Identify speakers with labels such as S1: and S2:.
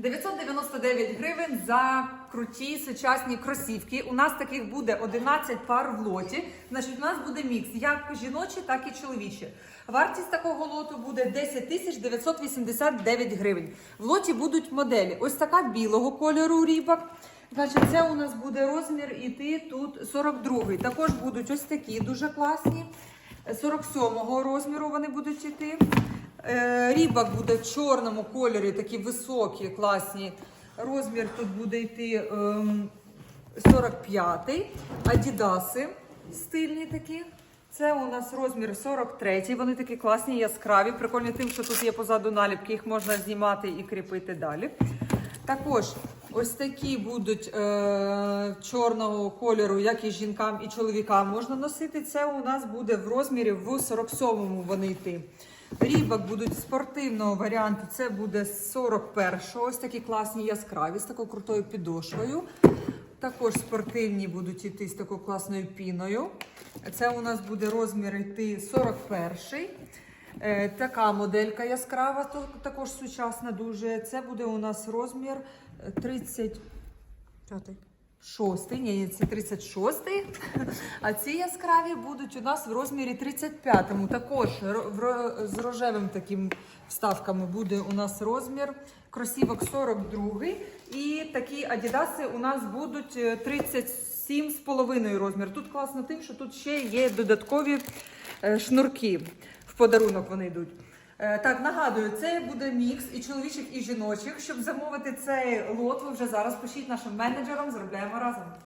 S1: 999 гривень за круті сучасні кросівки. У нас таких буде 11 пар в лоті. Значить, у нас буде мікс як жіночі, так і чоловічі. Вартість такого лоту буде 10 тисяч 989 гривень. В лоті будуть моделі. Ось така білого кольору рібак. Значить, це у нас буде розмір іти тут 42. Також будуть ось такі дуже класні. 47-го розміру вони будуть іти. Е, Рібак буде в чорному кольорі, такі високі, класні. Розмір тут буде йти ем, 45-й. Адідаси стильні такі. Це у нас розмір 43 Вони такі класні, яскраві. Прикольні тим, що тут є позаду наліпки, їх можна знімати і кріпити далі. Також ось такі будуть е, чорного кольору, як і жінкам, і чоловікам можна носити. Це у нас буде в розмірі в 47-му вони йти. Рібок будуть спортивного варіанту. Це буде 41-го. Ось такі класні яскраві з такою крутою підошвою. Також спортивні будуть йти з такою класною піною. Це у нас буде розмір йти 41-й. Е, Така моделька яскрава, також сучасна дуже. Це буде у нас розмір е, 30. Шостий, ні, це 36-й. А ці яскраві будуть у нас в розмірі 35-му. Також з рожевим таким вставками буде у нас розмір. Кросівок 42-й. І такі адідаси у нас будуть е, 37,5 розмір. Тут класно тим, що тут ще є додаткові е, шнурки. Подарунок вони йдуть. Е, Так, нагадую, це буде мікс і чоловічих, і жіночих. Щоб замовити цей лот, ви вже зараз пишіть нашим менеджерам, зробляємо разом.